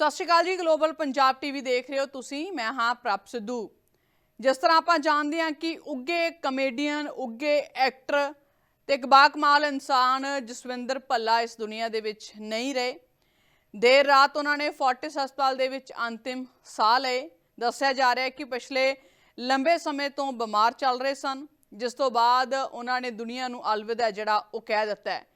ਸਤਿ ਸ਼੍ਰੀ ਅਕਾਲ ਜੀ global Punjab TV ਦੇਖ ਰਹੇ ਹੋ ਤੁਸੀਂ, ਮੈਂ ਹਾਂ ਪ੍ਰਭ ਸਿੱਧੂ। ਜਿਸ ਤਰ੍ਹਾਂ ਆਪਾਂ ਜਾਣਦੇ ਹਾਂ ਕਿ ਉੱਗੇ ਕਮੇਡੀਅਨ ਉੱਗੇ ਐਕਟਰ ਤੇ ਇੱਕ ਬਾਕਮਾਲ ਇਨਸਾਨ ਜਸਵਿੰਦਰ ਭੱਲਾ ਇਸ ਦੁਨੀਆ ਦੇ ਵਿੱਚ ਨਹੀਂ ਰਹੇ। ਦੇਰ ਰਾਤ ਉਹਨਾਂ ਨੇ ਫੋਰਟਿਸ ਹਸਪਤਾਲ ਦੇ ਵਿੱਚ ਅੰਤਿਮ ਸਾਹ ਲਏ। ਦੱਸਿਆ ਜਾ ਰਿਹਾ ਹੈ ਕਿ ਪਿਛਲੇ ਲੰਬੇ ਸਮੇਂ ਤੋਂ ਬਿਮਾਰ ਚੱਲ ਰਹੇ ਸਨ, ਜਿਸ ਤੋਂ ਬਾਅਦ ਉਹਨਾਂ ਨੇ ਦੁਨੀਆ ਨੂੰ ਅਲਵਿਦਾ ਜਿਹੜਾ ਉਹ ਕਹਿ ਦਿੱਤਾ ਹੈ।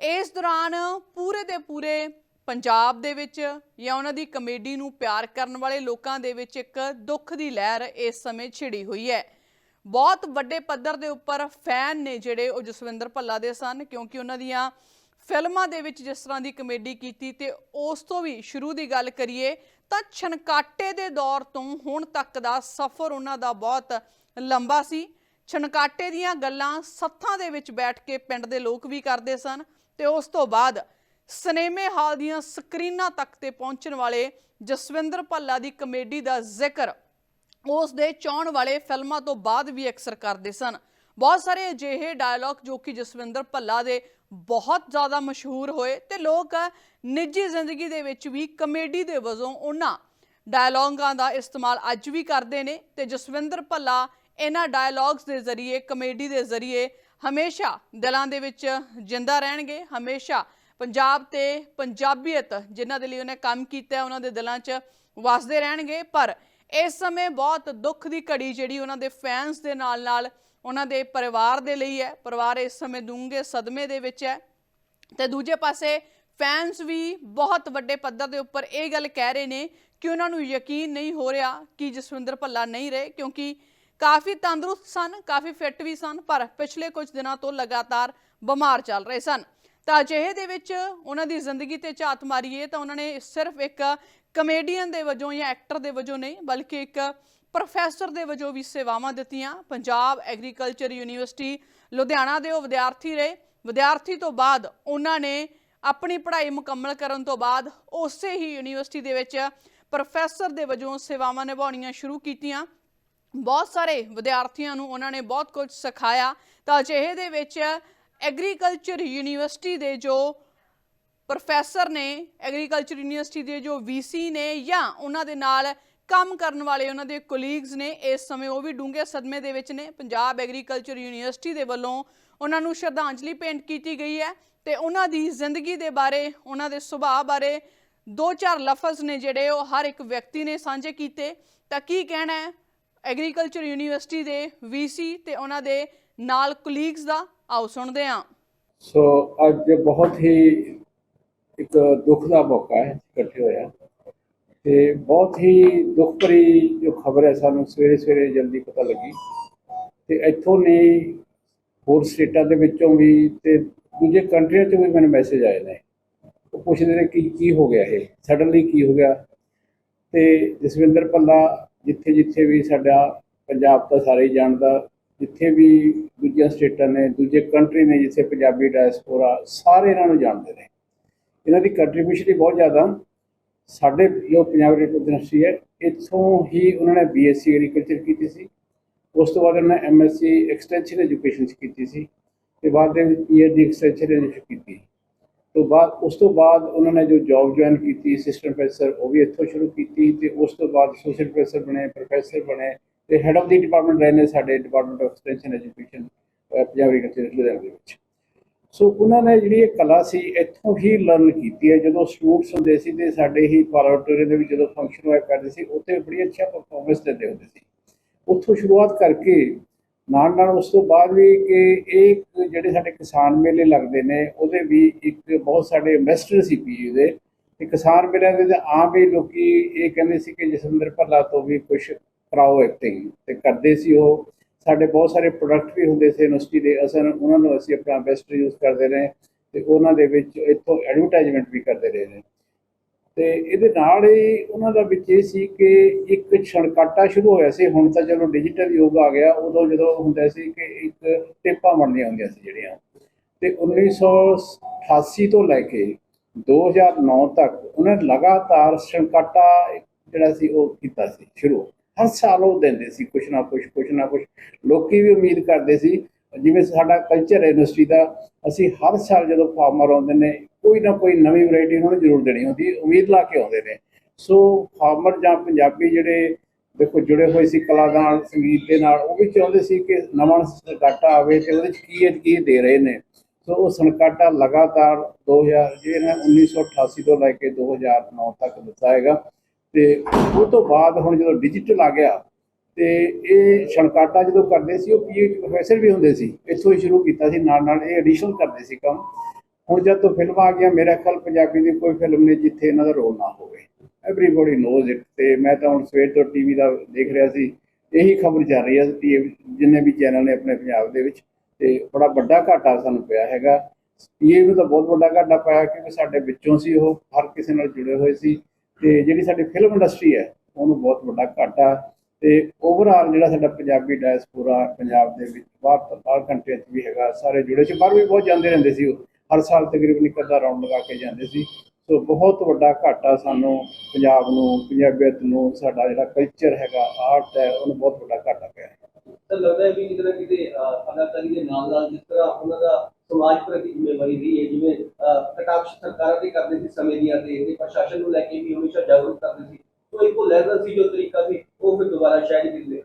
ਇਸ ਦੌਰਾਨ ਪੂਰੇ ਦੇ ਪੂਰੇ ਪੰਜਾਬ ਦੇ ਵਿੱਚ ਜਾਂ ਉਹਨਾਂ ਦੀ ਕਮੇਡੀ ਨੂੰ ਪਿਆਰ ਕਰਨ ਵਾਲੇ ਲੋਕਾਂ ਦੇ ਵਿੱਚ ਇੱਕ ਦੁੱਖ ਦੀ ਲਹਿਰ ਇਸ ਸਮੇਂ ਛਿੜੀ ਹੋਈ ਹੈ। ਬਹੁਤ ਵੱਡੇ ਪੱਧਰ ਦੇ ਉੱਪਰ ਫੈਨ ਨੇ ਜਿਹੜੇ ਉਹ ਜਸਵਿੰਦਰ ਭੱਲਾ ਦੇ ਸਨ, ਕਿਉਂਕਿ ਉਹਨਾਂ ਦੀਆਂ ਫਿਲਮਾਂ ਦੇ ਵਿੱਚ ਜਿਸ ਤਰ੍ਹਾਂ ਦੀ ਕਮੇਡੀ ਕੀਤੀ ਤੇ ਉਸ ਤੋਂ ਵੀ ਸ਼ੁਰੂ ਦੀ ਗੱਲ ਕਰੀਏ ਤਾਂ ਛਨਕਾਟੇ ਦੇ ਦੌਰ ਤੋਂ ਹੁਣ ਤੱਕ ਦਾ ਸਫ਼ਰ ਉਹਨਾਂ ਦਾ ਬਹੁਤ ਲੰਬਾ ਸੀ। ਛਨਕਾਟੇ ਦੀਆਂ ਗੱਲਾਂ ਸੱਥਾਂ ਦੇ ਵਿੱਚ ਬੈਠ ਕੇ ਪਿੰਡ ਦੇ ਲੋਕ ਵੀ ਕਰਦੇ ਸਨ ਤੇ ਉਸ ਤੋਂ ਬਾਅਦ ਸਿਨੇਮੇ ਹਾਲ ਦੀਆਂ ਸਕਰੀਨਾਂ ਤੱਕ ਤੇ ਪਹੁੰਚਣ ਵਾਲੇ ਜਸਵਿੰਦਰ ਭੱਲਾ ਦੀ ਕਮੇਡੀ ਦਾ ਜ਼ਿਕਰ, ਉਸ ਦੇ ਚਾਹਣ ਵਾਲੇ ਫਿਲਮਾਂ ਤੋਂ ਬਾਅਦ ਵੀ ਅਕਸਰ ਕਰਦੇ ਸਨ। ਬਹੁਤ ਸਾਰੇ ਅਜਿਹੇ ਡਾਇਲੌਗ ਜੋ ਕਿ ਜਸਵਿੰਦਰ ਭੱਲਾ ਦੇ ਬਹੁਤ ਜ਼ਿਆਦਾ ਮਸ਼ਹੂਰ ਹੋਏ ਤੇ ਲੋਕ ਨਿੱਜੀ ਜ਼ਿੰਦਗੀ ਦੇ ਵਿੱਚ ਵੀ ਕਮੇਡੀ ਦੇ ਵਜੋਂ ਉਹਨਾਂ ਡਾਇਲੌਗਾਂ ਦਾ ਇਸਤੇਮਾਲ ਅੱਜ ਵੀ ਕਰਦੇ ਨੇ ਤੇ ਜਸਵਿੰਦਰ ਭੱਲਾ ਇਹਨਾਂ ਡਾਇਲੌਗਸ ਦੇ ਜ਼ਰੀਏ, ਕਮੇਡੀ ਦੇ ਜ਼ਰੀਏ ਹਮੇਸ਼ਾ ਦਿਲਾਂ ਦੇ ਵਿੱਚ ਜਿੰਦਾ ਰਹਿਣਗੇ, ਹਮੇਸ਼ਾ ਪੰਜਾਬ ਤੇ ਪੰਜਾਬੀਅਤ ਜਿਨ੍ਹਾਂ ਦੇ ਲਈ ਉਹਨੇ ਕੰਮ ਕੀਤਾ, ਉਹਨਾਂ ਦੇ ਦਿਲਾਂ 'ਚ ਵਸਦੇ ਰਹਿਣਗੇ, ਪਰ ਇਸ ਸਮੇਂ ਬਹੁਤ ਦੁੱਖ ਦੀ ਘੜੀ ਜਿਹੜੀ ਉਹਨਾਂ ਦੇ ਫੈਨਸ ਦੇ ਨਾਲ ਨਾਲ ਉਹਨਾਂ ਦੇ ਪਰਿਵਾਰ ਦੇ ਲਈ ਹੈ। ਪਰਿਵਾਰ ਇਸ ਸਮੇਂ ਡੂੰਘੇ ਸਦਮੇ ਦੇ ਵਿੱਚ ਹੈ। ਤੇ ਦੂਜੇ ਪਾਸੇ ਫੈਨਸ ਵੀ ਬਹੁਤ ਵੱਡੇ ਪੱਧਰ ਦੇ ਉੱਪਰ ਇਹ ਗੱਲ ਕਹਿ ਰਹੇ ਨੇ ਕਿ ਉਹਨਾਂ ਨੂੰ ਯਕੀਨ ਨਹੀਂ ਹੋ ਰਿਹਾ ਕਿ ਜਸਵਿੰਦਰ ਭੱਲਾ ਨਹੀਂ ਰਹੇ, ਕਿਉਂਕਿ ਕਾਫੀ ਤੰਦਰੁਸਤ ਸਨ, ਕਾਫੀ ਫਿੱਟ ਵੀ ਸਨ, ਪਰ ਪਿਛਲੇ ਕੁਝ ਦਿਨਾਂ ਤੋਂ ਲਗਾਤਾਰ ਬਿਮਾਰ ਚੱਲ ਰਹੇ ਸਨ। ਤਾਂ ਅਜਿਹੇ ਦੇ ਵਿੱਚ ਉਹਨਾਂ ਦੀ ਜ਼ਿੰਦਗੀ ਤੇ ਝਾਤ ਮਾਰੀਏ ਤਾਂ ਉਹਨਾਂ ਨੇ ਸਿਰਫ ਇੱਕ ਕਮੇਡੀਅਨ ਦੇ ਵਜੋਂ ਜਾਂ ਐਕਟਰ ਦੇ ਵਜੋਂ ਨਹੀਂ, ਬਲਕਿ ਇੱਕ ਪ੍ਰੋਫੈਸਰ ਦੇ ਵਜੋਂ ਵੀ ਸੇਵਾਵਾਂ ਦਿੱਤੀਆਂ। ਪੰਜਾਬ ਐਗਰੀਕਲਚਰ ਯੂਨੀਵਰਸਿਟੀ ਲੁਧਿਆਣਾ ਦੇ ਉਹ ਵਿਦਿਆਰਥੀ ਰਹੇ। ਵਿਦਿਆਰਥੀ ਤੋਂ ਬਾਅਦ ਉਹਨਾਂ ਨੇ ਆਪਣੀ ਪੜ੍ਹਾਈ ਮੁਕੰਮਲ ਕਰਨ ਤੋਂ ਬਾਅਦ ਉਸੇ ਹੀ ਯੂਨੀਵਰਸਿਟੀ ਦੇ ਵਿੱਚ ਪ੍ਰੋਫੈਸਰ ਦੇ ਵਜੋਂ ਸੇਵਾਵਾਂ ਨਿਭਾਉਣੀਆਂ ਸ਼ੁਰੂ ਕੀਤੀਆਂ। ਬਹੁਤ ਸਾਰੇ ਵਿਦਿਆਰਥੀਆਂ ਨੂੰ ਉਹਨਾਂ ਨੇ ਬਹੁਤ ਕੁਝ ਸਿਖਾਇਆ। ਤਾਂ ਅਜਿਹੇ ਦੇ ਵਿੱਚ ਐਗਰੀਕਲਚਰ ਯੂਨੀਵਰਸਿਟੀ ਦੇ ਜੋ ਪ੍ਰੋਫੈਸਰ ਨੇ, ਐਗਰੀਕਲਚਰ ਯੂਨੀਵਰਸਿਟੀ ਦੇ ਜੋ ਵੀਸੀ ਨੇ ਜਾਂ ਉਹਨਾਂ ਦੇ ਨਾਲ ਕੰਮ ਕਰਨ ਵਾਲੇ ਉਹਨਾਂ ਦੇ ਕੋਲੀਗਸ ਨੇ, ਇਸ ਸਮੇਂ ਉਹ ਵੀ ਡੂੰਘੇ ਸਦਮੇ ਦੇ ਵਿੱਚ ਨੇ। ਪੰਜਾਬ ਐਗਰੀਕਲਚਰ ਯੂਨੀਵਰਸਿਟੀ ਦੇ ਵੱਲੋਂ ਉਹਨਾਂ ਨੂੰ ਸ਼ਰਧਾਂਜਲੀ ਭੇਂਟ ਕੀਤੀ ਗਈ ਹੈ ਤੇ ਉਹਨਾਂ ਦੀ ਜ਼ਿੰਦਗੀ ਦੇ ਬਾਰੇ, ਉਹਨਾਂ ਦੇ ਸੁਭਾਅ ਬਾਰੇ ਦੋ ਚਾਰ ਲਫ਼ਜ਼ ਨੇ ਜਿਹੜੇ ਉਹ ਹਰ ਇੱਕ ਵਿਅਕਤੀ ਨੇ ਸਾਂਝੇ ਕੀਤੇ। ਤਾਂ ਕੀ ਕਹਿਣਾ ਹੈ? ਐਗਰੀਕਲਚਰ ਯੂਨੀਵਰਸਿਟੀ ਦੇ ਵੀਸੀ ਤੇ ਉਹਨਾਂ ਦੇ ਨਾਲ ਕੋਲੀਗਸ ਦਾ ਆਓ ਸੁਣਦੇ ਹਾਂ। ਸੋ ਅੱਜ ਬਹੁਤ ਹੀ ਇੱਕ ਦੁੱਖ ਦਾ ਮੌਕਾ ਹੈ ਇਕੱਠੇ ਹੋਇਆ ਤੇ ਬਹੁਤ ਹੀ ਦੁੱਖ ਭਰੀ ਜੋ ਖਬਰ ਹੈ ਸਾਨੂੰ ਸਵੇਰੇ ਸਵੇਰੇ ਜਲਦੀ ਪਤਾ ਲੱਗੀ। ਤੇ ਇੱਥੋਂ ਨਹੀਂ ਹੋਰ ਸਟੇਟਾਂ ਦੇ ਵਿੱਚੋਂ ਵੀ ਤੇ ਦੂਜੇ ਕੰਟਰੀਆਂ ਚੋਂ ਵੀ ਮੈਨੂੰ ਮੈਸੇਜ ਆਏ ਨੇ। ਉਹ ਪੁੱਛਦੇ ਨੇ ਕਿ ਕੀ ਹੋ ਗਿਆ ਇਹ? ਸਡਨਲੀ ਕੀ ਹੋ ਗਿਆ? ਤੇ ਜਸਵਿੰਦਰ ਭੱਲਾ ਜਿੱਥੇ ਜਿੱਥੇ ਵੀ ਸਾਡਾ ਪੰਜਾਬ ਤਾਂ ਸਾਰੇ ਹੀ ਜਾਣਦਾ ਜਿੱਥੇ ਵੀ ਦੂਜੀਆਂ ਸਟੇਟਾਂ ਨੇ, ਦੂਜੇ ਕੰਟਰੀ ਨੇ ਜਿੱਥੇ ਪੰਜਾਬੀ ਡਾਇਸਪੋਰਾ ਸਾਰੇ ਇਹਨਾਂ ਨੂੰ ਜਾਣਦੇ ਨੇ। ਇਹਨਾਂ ਦੀ ਕੰਟਰੀਬਿਊਸ਼ਨ ਹੀ ਬਹੁਤ ਜ਼ਿਆਦਾ। ਸਾਡੇ ਜੋ ਪੰਜਾਬ ਯੂਨੀਵਰਸਿਟੀ ਹੈ, ਇੱਥੋਂ ਹੀ ਉਹਨਾਂ ਨੇ ਬੀਐਸਸੀ ਐਗਰੀਕਲਚਰ ਕੀਤੀ ਸੀ। ਉਸ ਤੋਂ ਬਾਅਦ ਉਹਨਾਂ ਨੇ ਐਮਐਸਸੀ ਐਕਸਟੈਂਸ਼ਨ ਐਜੂਕੇਸ਼ਨ 'ਚ ਕੀਤੀ ਸੀ ਤੇ ਬਾਅਦ ਦੇ ਵਿੱਚ ਪੀਐਚਡੀ ਐਕਸਟੈਂਸ਼ਨ ਐਜੂਕੇਸ਼ਨ ਕੀਤੀ। ਤੋਂ ਬਾਅਦ, ਉਸ ਤੋਂ ਬਾਅਦ ਉਹਨਾਂ ਨੇ ਜੋ ਜੌਬ ਜੁਆਇਨ ਕੀਤੀ ਅਸਿਸਟੈਂਟ ਪ੍ਰੋਫੈਸਰ ਉਹ ਵੀ ਇੱਥੋਂ ਸ਼ੁਰੂ ਕੀਤੀ ਤੇ ਉਸ ਤੋਂ ਬਾਅਦ ਸੋਸ਼ਲ ਪ੍ਰੋਫੈਸਰ ਬਣੇ ਪ੍ਰੋਫੈਸਰ ਬਣੇ। ਤੇ ਹੈਡ ਆਫ ਦੀ ਡਿਪਾਰਟਮੈਂਟ ਰਹੇ ਨੇ ਸਾਡੇ department of extension education Punjab university Ludhiana ਦੇ ਵਿੱਚ। ਸੋ ਉਹਨਾਂ ਨੇ ਜਿਹੜੀ ਇਹ ਕਲਾ ਸੀ, ਇੱਥੋਂ ਹੀ ਲਰਨ ਕੀਤੀ ਹੈ। ਜਦੋਂ ਸਟੂਡੈਂਟਸ ਹੁੰਦੇ ਸੀ ਤੇ ਸਾਡੇ ਹੀ ਪਾਰਲਾਟੋਰੀਅਮ ਦੇ ਵਿੱਚ ਜਦੋਂ ਫੰਕਸ਼ਨ ਹੋਇਆ ਕਰਦੇ ਸੀ, ਉੱਥੇ ਬੜੀ ਅੱਛਾ ਪਰਫਾਰਮੈਂਸ ਦਿੰਦੇ ਹੁੰਦੇ ਸੀ। ਉੱਥੋਂ ਸ਼ੁਰੂਆਤ ਕਰਕੇ, ਨਾਲ ਨਾਲ ਉਸ ਤੋਂ ਬਾਅਦ ਵੀ ਕਿ ਇਹ ਜਿਹੜੇ ਸਾਡੇ ਕਿਸਾਨ ਮੇਲੇ ਲੱਗਦੇ ਨੇ, ਉਹਦੇ ਵੀ ਇੱਕ ਬਹੁਤ ਸਾਡੇ ਇਨਵੈਸਟਰ ਸੀ ਪੀਯੂ ਦੇ। ਤੇ ਕਿਸਾਨ ਮੇਲਿਆਂ ਦੇ ਆਮ ਹੀ ਲੋਕੀ ਇਹ ਕਹਿੰਦੇ ਸੀ ਕਿ ਜਸਵਿੰਦਰ ਭੱਲਾ ਤੋਂ ਵੀ ਕੁਝ ਕਰਾਓ ਐਕਟਿੰਗ ਤੇ ਕਰਦੇ ਸੀ ਉਹ। ਸਾਡੇ ਬਹੁਤ ਸਾਰੇ ਪ੍ਰੋਡਕਟ ਵੀ ਹੁੰਦੇ ਸੀ ਯੂਨੀਵਰਸਿਟੀ ਦੇ। ਅਸਰ ਉਹਨਾਂ ਨੂੰ ਅਸੀਂ ਆਪਣਾ ਬੈਸਟ ਯੂਜ਼ ਕਰਦੇ ਰਹੇ। ਤੇ ਉਹਨਾਂ ਦੇ ਵਿੱਚ ਇੱਥੋਂ ਐਡਵਰਟਾਈਜ਼ਮੈਂਟ ਵੀ ਕਰਦੇ ਰਹੇ ਨੇ। ਤੇ ਇਹਦੇ ਨਾਲ ਹੀ ਉਹਨਾਂ ਦਾ ਵਿੱਚ ਇਹ ਸੀ ਕਿ ਇੱਕ ਛਣਕਾਟਾ ਸ਼ੁਰੂ ਹੋਇਆ ਸੀ। ਹੁਣ ਤਾਂ ਚਲੋ ਡਿਜੀਟਲ ਯੁੱਗ ਆ ਗਿਆ। ਉਦੋਂ ਜਦੋਂ ਹੁੰਦਾ ਸੀ ਕਿ ਇੱਕ ਟੇਪਾਂ ਬਣਦੀਆਂ ਹੁੰਦੀਆਂ ਸੀ ਜਿਹੜੀਆਂ। ਤੇ 1988 ਤੋਂ ਲੈ ਕੇ 2009 ਤੱਕ ਉਹਨਾਂ ਲਗਾਤਾਰ ਛਣਕਾਟਾ ਜਿਹੜਾ ਸੀ ਉਹ ਕੀਤਾ ਸੀ। ਸ਼ੁਰੂ। ਹਰ ਸਾਲ ਉਹ ਦਿੰਦੇ ਸੀ, ਕੁਛ ਨਾ ਕੁਛ ਕੁਛ ਨਾ ਕੁਛ। ਲੋਕੀ ਵੀ ਉਮੀਦ ਕਰਦੇ ਸੀ, ਜਿਵੇਂ ਸਾਡਾ ਕਲਚਰ ਹੈ ਯੂਨੀਵਰਸਿਟੀ ਦਾ, ਅਸੀਂ ਹਰ ਸਾਲ ਜਦੋਂ ਫਾਰਮਰ ਆਉਂਦੇ ਨੇ, ਕੋਈ ਨਾ ਕੋਈ ਨਵੀਂ ਵੈਰਾਈਟੀ ਉਹਨਾਂ ਨੂੰ ਜ਼ਰੂਰ ਦੇਣੀ ਹੁੰਦੀ, ਉਮੀਦ ਲਾ ਕੇ ਆਉਂਦੇ ਨੇ। ਸੋ ਫਾਰਮਰ ਜਾਂ ਪੰਜਾਬੀ ਜਿਹੜੇ ਦੇਖੋ, ਜੁੜੇ ਹੋਏ ਸੀ ਕਲਾ ਨਾਲ, ਸੰਗੀਤ ਦੇ ਨਾਲ, ਉਹ ਵੀ ਚਾਹੁੰਦੇ ਸੀ ਕਿ ਨਵਾਂ ਸਨਕਾਟਾ ਆਵੇ ਤੇ ਉਹਦੇ ਚ ਕੀ ਹੈ, ਕੀ ਦੇ ਰਹੇ ਨੇ। ਸੋ ਉਹ ਸਨਕਾਟਾ ਲਗਾਤਾਰ 2000 ਜਿਹੜਾ 1988 ਤੋਂ ਲੈ ਕੇ 2009 ਤੱਕ ਦਿੱਤਾ ਹੈਗਾ। ਤੇ ਉਹ ਤੋਂ ਬਾਅਦ ਹੁਣ ਜਦੋਂ ਡਿਜੀਟਲ ਆ ਗਿਆ ਤੇ ਇਹ ਛਣਕਾਟਾ ਜਦੋਂ ਕਰਦੇ ਸੀ, ਉਹ ਪੀਐਚ ਪ੍ਰੋਫੈਸਰ ਵੀ ਹੁੰਦੇ ਸੀ, ਇੱਥੋਂ ਹੀ ਸ਼ੁਰੂ ਕੀਤਾ ਸੀ ਨਾਲ ਨਾਲ ਇਹ ਐਡੀਸ਼ਨਲ ਕਰਦੇ ਸੀ ਕੰਮ। ਹੁਣ ਜਦ ਤੋਂ ਫਿਲਮਾਂ ਆ ਗਈਆਂ ਮੇਰਾ ਖਿਆਲ ਪੰਜਾਬੀ ਦੀ ਕੋਈ ਫਿਲਮ ਨਹੀਂ ਜਿੱਥੇ ਇਹਨਾਂ ਦਾ ਰੋਲ ਨਾ ਹੋਵੇ। ਐਵਰੀਬਾਡੀ ਨੋਜ਼ ਇਟ ਤੇ ਮੈਂ ਤਾਂ ਹੁਣ ਸਵੇਰ ਤੋਂ ਟੀਵੀ ਦਾ ਦੇਖ ਰਿਹਾ ਸੀ, ਇਹੀ ਖਬਰ ਚੱਲ ਰਹੀ ਹੈ TV ਜਿੰਨੇ ਵੀ ਚੈਨਲ ਨੇ ਆਪਣੇ ਪੰਜਾਬ ਦੇ ਵਿੱਚ, ਤੇ ਬੜਾ ਵੱਡਾ ਘਾਟਾ ਸਾਨੂੰ ਪਿਆ ਹੈਗਾ। ਇਹ ਨੂੰ ਤਾਂ ਬਹੁਤ ਵੱਡਾ ਘਾਟਾ ਪਾਇਆ ਕਿਉਂਕਿ ਸਾਡੇ ਵਿੱਚੋਂ ਸੀ ਉਹ, ਹਰ ਕਿਸੇ ਨਾਲ ਜੁੜੇ ਹੋਏ ਸੀ। ਤੇ ਜਿਹੜੀ ਸਾਡੀ ਫਿਲਮ ਇੰਡਸਟਰੀ ਹੈ, ਉਹਨੂੰ ਬਹੁਤ ਵੱਡਾ ਘਾਟਾ ਤੇ ਓਵਰਆਲ ਜਿਹੜਾ ਸਾਡਾ ਪੰਜਾਬੀ ਡਾਇਸਪੋਰਾ ਪੰਜਾਬ ਦੇ ਵਿੱਚ ਬਾਹਰ ਤੋਂ ਬਾਹਰ ਕੰਟਰੀਆਂ 'ਚ ਵੀ ਹੈਗਾ, ਸਾਰੇ ਜੁੜੇ ਸੀ, ਬਾਹਰ ਵੀ ਬਹੁਤ ਜਾਂਦੇ ਰਹਿੰਦੇ ਸੀ ਉਹ। ਹਰ ਸਾਲ ਤਕਰੀਬਨ ਇੱਕ ਅੱਧਾ ਰਾਉਂਡ ਲਗਾ ਕੇ ਜਾਂਦੇ ਸੀ। ਸੋ ਬਹੁਤ ਵੱਡਾ ਘਾਟਾ ਸਾਨੂੰ ਪੰਜਾਬ ਨੂੰ, ਪੰਜਾਬੀਅਤ ਨੂੰ, ਸਾਡਾ ਜਿਹੜਾ ਕਲਚਰ ਹੈਗਾ ਆਰਟ ਹੈ, ਉਹਨੂੰ ਬਹੁਤ ਵੱਡਾ ਘਾਟਾ ਪਿਆ ਹੈ। ਤਾਂ ਲੱਗਦਾ ਹੈ ਵੀ ਕਿਤੇ ਨਾ ਕਿਤੇ ਅਦਾਕਾਰੀ ਦੇ ਨਾਲ ਨਾਲ ਜਿਸ ਤਰ੍ਹਾਂ ਉਹਨਾਂ ਦਾ ਸਮਾਜ ਪ੍ਰਤੀ ਜ਼ਿੰਮੇਵਾਰੀ ਰਹੀ ਹੈ ਜਿਵੇਂ ਕਟਾਕਸ਼ ਸਰਕਾਰਾਂ ਤੇ ਕਰਦੇ ਸੀ ਸਮੇਂ ਦੀਆਂ ਤੇ ਤੇ ਪ੍ਰਸ਼ਾਸਨ ਨੂੰ ਲੈ ਕੇ ਵੀ ਹਮੇਸ਼ਾ ਜਾਗਰੂਕ ਕਰਦੇ ਸੀ। तो ਇੱਕ ਲਹਿਜ਼ਾ ਸੀ ਜੋ ਤਰੀਕਾ ਸੀ ਉਹ ਫਿਰ ਦੁਬਾਰਾ ਸ਼ਾਇਦ ਹੀ ਦਿੰਦੇ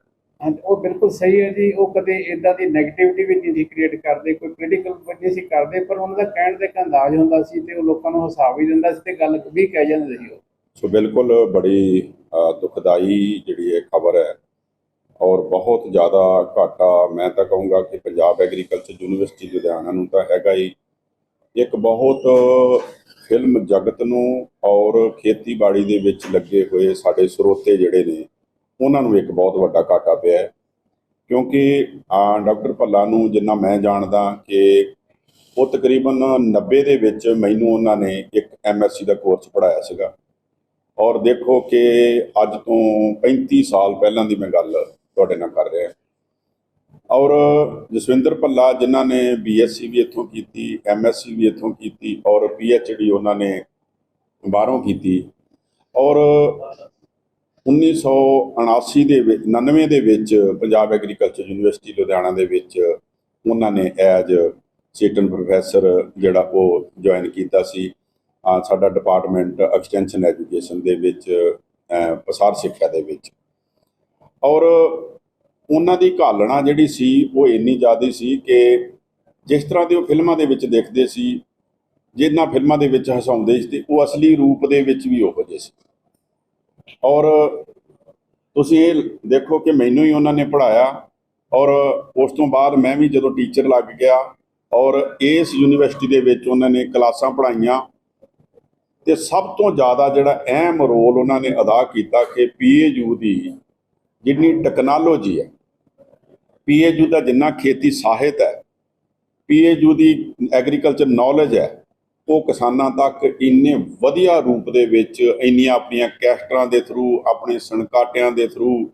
ਉਹ ਬਿਲਕੁਲ ਸਹੀ ਹੈ ਜੀ ਉਹ ਕਦੇ ਇਦਾਂ ਦੀ 네ਗੇਟਿਵਿਟੀ ਵੀ ਨਹੀਂ ਕ੍ਰੀਏਟ ਕਰਦੇ ਕੋਈ ਪੋਲੀਟੀਕਲ ਵਜ੍ਹਾ ਸੀ ਕਰਦੇ ਪਰ ਉਹਨਾਂ ਦਾ ਕਹਿਣ ਦਾ ਇੱਕ ਅੰਦਾਜ਼ ਹੁੰਦਾ ਸੀ ਤੇ ਉਹ ਲੋਕਾਂ ਨੂੰ ਹਸਾ ਵੀ ਦਿੰਦਾ ਸੀ ਤੇ ਗੱਲ ਵੀ ਕਹਿ ਜਾਂਦੇ ਸੀ ਉਹ। ਸੋ ਬਿਲਕੁਲ ਬੜੀ ਦੁਖਦਾਈ ਜਿਹੜੀ ਇਹ ਖਬਰ ਹੈ ਔਰ ਬਹੁਤ ਜ਼ਿਆਦਾ ਘਾਟਾ ਮੈਂ ਤਾਂ ਕਹੂੰਗਾ ਕਿ ਪੰਜਾਬ ਐਗਰੀਕਲਚਰ ਯੂਨੀਵਰਸਿਟੀ ਲੁਧਿਆਣਾ ਨੂੰ ਤਾਂ ਹੈਗਾ ਹੀ। ਇੱਕ ਬਹੁਤ ਫਿਲਮ ਜਗਤ ਨੂੰ ਔਰ ਖੇਤੀਬਾੜੀ ਦੇ ਵਿੱਚ ਲੱਗੇ ਹੋਏ ਸਾਡੇ ਸਰੋਤੇ ਜਿਹੜੇ ਨੇ, ਉਹਨਾਂ ਨੂੰ ਇੱਕ ਬਹੁਤ ਵੱਡਾ ਘਾਟਾ ਪਿਆ ਕਿਉਂਕਿ ਡਾਕਟਰ ਭੱਲਾ ਨੂੰ ਜਿੰਨਾ ਮੈਂ ਜਾਣਦਾ ਕਿ ਉਹ ਤਕਰੀਬਨ 90 ਦੇ ਵਿੱਚ ਮੈਨੂੰ ਉਹਨਾਂ ਨੇ ਇੱਕ ਐਮਐਸਸੀ ਦਾ ਕੋਰਸ ਪੜਾਇਆ ਸੀਗਾ। ਔਰ ਦੇਖੋ ਕਿ ਅੱਜ ਤੋਂ 35 ਸਾਲ ਪਹਿਲਾਂ ਦੀ ਮੈਂ ਗੱਲ ਤੁਹਾਡੇ ਨਾਲ ਕਰ ਰਿਹਾ ਔਰ ਜਸਵਿੰਦਰ ਭੱਲਾ ਜਿਨ੍ਹਾਂ ਨੇ ਬੀਐਸਸੀ ਵੀ ਇੱਥੋਂ ਕੀਤੀ ਐਮਐਸਸੀ ਵੀ ਇੱਥੋਂ ਕੀਤੀ ਔਰ ਪੀਐਚਡੀ ਉਹਨਾਂ ਨੇ ਬਾਹਰੋਂ ਕੀਤੀ। ਔਰ 1979 ਦੇ ਵਿੱਚ 99 ਦੇ ਵਿੱਚ ਪੰਜਾਬ ਐਗਰੀਕਲਚਰ ਯੂਨੀਵਰਸਿਟੀ ਲੁਧਿਆਣਾ ਦੇ ਵਿੱਚ ਉਹਨਾਂ ਨੇ ਐਜ ਸੀਟਨ ਪ੍ਰੋਫੈਸਰ ਜਿਹੜਾ ਉਹ ਜੁਆਇਨ ਕੀਤਾ ਸੀ। ਸਾਡਾ ਡਿਪਾਰਟਮੈਂਟ ਐਕਸਟੈਂਸ਼ਨ ਐਜੂਕੇਸ਼ਨ ਦੇ ਵਿੱਚ ਪਸਾਰ ਸਿੱਖਿਆ ਦੇ ਵਿੱਚ। ਔਰ ਉਹਨਾਂ ਦੀ ਘਾਲਣਾ ਜਿਹੜੀ ਸੀ ਉਹ ਇੰਨੀ ਜ਼ਿਆਦਾ ਸੀ ਕਿ ਜਿਸ ਤਰ੍ਹਾਂ ਦੇ ਉਹ ਫਿਲਮਾਂ ਦੇ ਵਿੱਚ ਦੇਖਦੇ ਸੀ ਜਿਨ੍ਹਾਂ ਫਿਲਮਾਂ ਦੇ ਵਿੱਚ ਹਸਾਉਂਦੇ ਸੀ ਤੇ ਉਹ ਅਸਲੀ ਰੂਪ ਦੇ ਵਿੱਚ ਵੀ ਉਹੋ ਜਿਹੇ ਸੀ। ਔਰ ਤੁਸੀਂ ਇਹ ਦੇਖੋ ਕਿ ਮੈਨੂੰ ਹੀ ਉਹਨਾਂ ਨੇ ਪੜਾਇਆ ਔਰ ਉਸ ਤੋਂ ਬਾਅਦ ਮੈਂ ਵੀ ਜਦੋਂ ਟੀਚਰ ਲੱਗ ਗਿਆ ਔਰ ਇਸ ਯੂਨੀਵਰਸਿਟੀ ਦੇ ਵਿੱਚ ਉਹਨਾਂ ਨੇ ਕਲਾਸਾਂ ਪੜਾਈਆਂ ਤੇ ਸਭ ਤੋਂ ਜ਼ਿਆਦਾ ਜਿਹੜਾ ਅਹਿਮ ਰੋਲ ਉਹਨਾਂ ਨੇ ਅਦਾ ਕੀਤਾ ਕਿ ਪੀਏਯੂ ਦੀ ਜਿੰਨੀ ਟੈਕਨੋਲੋਜੀ ਹੈ, ਪੀਏਯੂ ਦਾ ਜਿੰਨਾ ਖੇਤੀ ਸਾਹਿਤ ਹੈ, ਪੀਏਯੂ ਦੀ ਐਗਰੀਕਲਚਰ ਨੌਲੇਜ ਹੈ, ਉਹ ਕਿਸਾਨਾਂ ਤੱਕ ਇੰਨੇ ਵਧੀਆ ਰੂਪ ਦੇ ਵਿੱਚ ਇੰਨੀਆਂ ਆਪਣੀਆਂ ਕੈਸਟਰਾਂ ਦੇ ਥਰੂ ਆਪਣੇ ਸਣਕਾਟਿਆਂ ਦੇ ਥਰੂ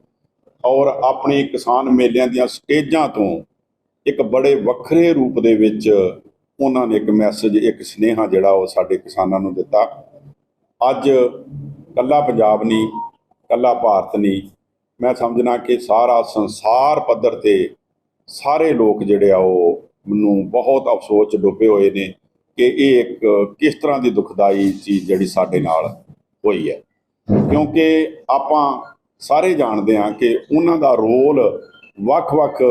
ਔਰ ਆਪਣੇ ਕਿਸਾਨ ਮੇਲਿਆਂ ਦੀਆਂ ਸਟੇਜਾਂ ਤੋਂ ਇੱਕ ਬੜੇ ਵੱਖਰੇ ਰੂਪ ਦੇ ਵਿੱਚ ਉਹਨਾਂ ਨੇ ਇੱਕ ਮੈਸੇਜ ਇੱਕ ਸੁਨੇਹਾ ਜਿਹੜਾ ਉਹ ਸਾਡੇ ਕਿਸਾਨਾਂ ਨੂੰ ਦਿੱਤਾ। ਅੱਜ ਕੱਲਾ ਪੰਜਾਬ ਨਹੀਂ, ਕੱਲਾ ਭਾਰਤ ਨਹੀਂ ਮੈਂ ਸਮਝਣਾ ਕਿ ਸਾਰਾ ਸੰਸਾਰ ਪੱਧਰ ਤੇ ਸਾਰੇ ਲੋਕ ਜਿਹੜੇ ਆ ਉਹ ਨੂੰ ਬਹੁਤ ਅਫਸੋਸ 'ਚ ਡੁੱਬੇ ਹੋਏ ਨੇ ਕਿ ਇਹ ਇੱਕ ਕਿਸ ਤਰ੍ਹਾਂ ਦੀ ਦੁਖਦਾਈ ਚੀਜ਼ ਜਿਹੜੀ ਸਾਡੇ ਨਾਲ ਹੋਈ ਹੈ। ਕਿਉਂਕਿ ਆਪਾਂ ਸਾਰੇ ਜਾਣਦੇ ਹਾਂ ਕਿ ਉਹਨਾਂ ਦਾ ਰੋਲ ਵੱਖ-ਵੱਖ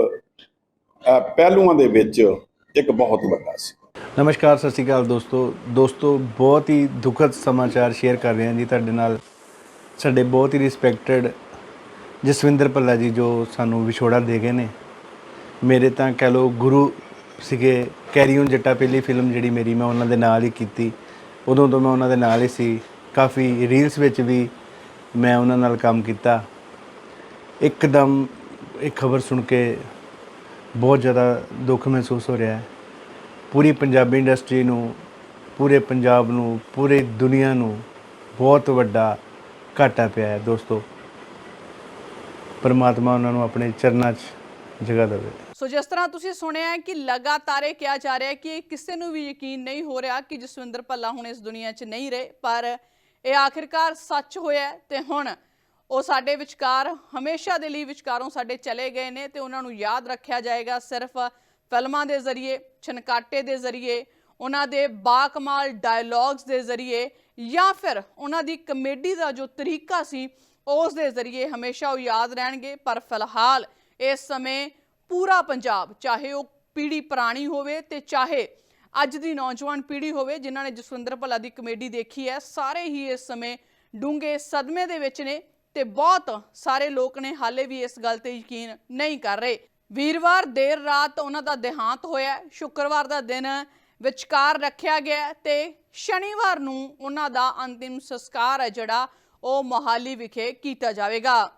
ਪਹਿਲੂਆਂ ਦੇ ਵਿੱਚ ਇੱਕ ਬਹੁਤ ਵੱਡਾ ਸੀ। ਨਮਸਕਾਰ, ਸਤਿ ਸ਼੍ਰੀ ਅਕਾਲ ਦੋਸਤੋ। ਦੋਸਤੋ, ਬਹੁਤ ਹੀ ਦੁਖਦ ਸਮਾਚਾਰ ਸ਼ੇਅਰ ਕਰ ਰਹੇ ਹਾਂ ਜੀ ਤੁਹਾਡੇ ਨਾਲ। ਸਾਡੇ ਬਹੁਤ ਹੀ ਰਿਸਪੈਕਟਡ ਜਸਵਿੰਦਰ ਭੱਲਾ ਜੀ ਜੋ ਸਾਨੂੰ ਵਿਛੋੜਾ ਦੇ ਗਏ ਨੇ। ਮੇਰੇ ਤਾਂ ਕਹਿ ਲਓ ਗੁਰੂ ਸੀਗੇ, ਕੈਰੀਓਨ ਜੱਟਾ ਪਹਿਲੀ ਫਿਲਮ ਜਿਹੜੀ ਮੇਰੀ ਮੈਂ ਉਹਨਾਂ ਦੇ ਨਾਲ ਹੀ ਕੀਤੀ। ਉਦੋਂ ਤੋਂ ਮੈਂ ਉਹਨਾਂ ਦੇ ਨਾਲ ਹੀ ਸੀ। ਕਾਫੀ ਰੀਲਸ ਵਿੱਚ ਵੀ ਮੈਂ ਉਹਨਾਂ ਨਾਲ ਕੰਮ ਕੀਤਾ। ਇੱਕਦਮ ਇਹ ਖਬਰ ਸੁਣ ਕੇ ਬਹੁਤ ਜ਼ਿਆਦਾ ਦੁੱਖ ਮਹਿਸੂਸ ਹੋ ਰਿਹਾ ਹੈ। ਪੂਰੀ ਪੰਜਾਬੀ ਇੰਡਸਟਰੀ ਨੂੰ, ਪੂਰੇ ਪੰਜਾਬ ਨੂੰ, ਪੂਰੀ ਦੁਨੀਆ ਨੂੰ ਬਹੁਤ ਵੱਡਾ ਘਾਟਾ ਪਿਆ ਹੈ ਦੋਸਤੋ। ਪਰਮਾਤਮਾ ਉਹਨਾਂ ਨੂੰ ਆਪਣੇ ਚਰਨਾਂ 'ਚ ਜਗ੍ਹਾ ਦੇਵੇ। ਸੋ ਜਿਸ ਤਰ੍ਹਾਂ ਤੁਸੀਂ ਸੁਣਿਆ ਹੈ ਕਿ ਲਗਾਤਾਰ ਇਹ ਕਿਹਾ ਜਾ ਰਿਹਾ ਹੈ ਕਿ ਕਿਸੇ ਨੂੰ ਵੀ ਯਕੀਨ ਨਹੀਂ ਹੋ ਰਿਹਾ ਕਿ ਜਸਵਿੰਦਰ ਭੱਲਾ ਹੁਣ ਇਸ ਦੁਨੀਆ 'ਚ ਨਹੀਂ ਰਹੇ, ਪਰ ਇਹ ਆਖਿਰਕਾਰ ਸੱਚ ਹੋਇਆ ਹੈ ਤੇ ਹੁਣ ਉਹ ਸਾਡੇ ਵਿਚਕਾਰ, ਹਮੇਸ਼ਾ ਦੇ ਲਈ ਵਿਚਕਾਰੋਂ ਸਾਡੇ ਚਲੇ ਗਏ ਨੇ ਤੇ ਉਹਨਾਂ ਨੂੰ ਯਾਦ ਰੱਖਿਆ ਜਾਏਗਾ ਸਿਰਫ ਫਿਲਮਾਂ ਦੇ ਜ਼ਰੀਏ ਛਨਕਾਟੇ ਦੇ ਜ਼ਰੀਏ, ਉਹਨਾਂ ਦੇ ਬਾਕਮਾਲ ਡਾਇਲੌਗਸ ਦੇ ਜ਼ਰੀਏ ਜਾਂ ਫਿਰ ਉਹਨਾਂ ਦੀ ਕਮੇਡੀ ਦਾ ਜੋ ਤਰੀਕਾ ਸੀ ਉਸ ਦੇ ਜ਼ਰੀਏ ਹਮੇਸ਼ਾ ਉਹ ਯਾਦ ਰਹਿਣਗੇ, ਪਰ ਫਿਲਹਾਲ ਇਸ ਸਮੇਂ ਪੂਰਾ ਪੰਜਾਬ, ਚਾਹੇ ਉਹ ਪੀੜ੍ਹੀ ਪੁਰਾਣੀ ਹੋਵੇ ਤੇ ਚਾਹੇ ਅੱਜ ਦੀ ਨੌਜਵਾਨ ਪੀੜ੍ਹੀ ਹੋਵੇ, ਜਿਨ੍ਹਾਂ ਨੇ ਜਸਵਿੰਦਰ ਭੱਲਾ ਦੀ ਕਮੇਡੀ ਦੇਖੀ ਹੈ, ਸਾਰੇ ਹੀ ਇਸ ਸਮੇਂ ਡੂੰਘੇ ਸਦਮੇ ਦੇ ਵਿੱਚ ਨੇ ਤੇ ਬਹੁਤ ਸਾਰੇ ਲੋਕ ਨੇ ਹਾਲੇ ਵੀ ਇਸ ਗੱਲ ਤੇ ਯਕੀਨ ਨਹੀਂ ਕਰ ਰਹੇ। ਵੀਰਵਾਰ ਦੇਰ ਰਾਤ ਉਹਨਾਂ ਦਾ ਦੇਹਾਂਤ ਹੋਇਆ ਸ਼ੁੱਕਰਵਾਰ ਦਾ ਦਿਨ ਵਿਚਕਾਰ ਰੱਖਿਆ ਗਿਆ ਹੈ ਤੇ ਸ਼ਨੀਵਾਰ ਨੂੰ ਉਹਨਾਂ ਦਾ ਅੰਤਿਮ ਸੰਸਕਾਰ ਹੈ, ਜਿਹੜਾ ਉਹ ਮੋਹਾਲੀ ਵਿਖੇ ਕੀਤਾ ਜਾਵੇਗਾ।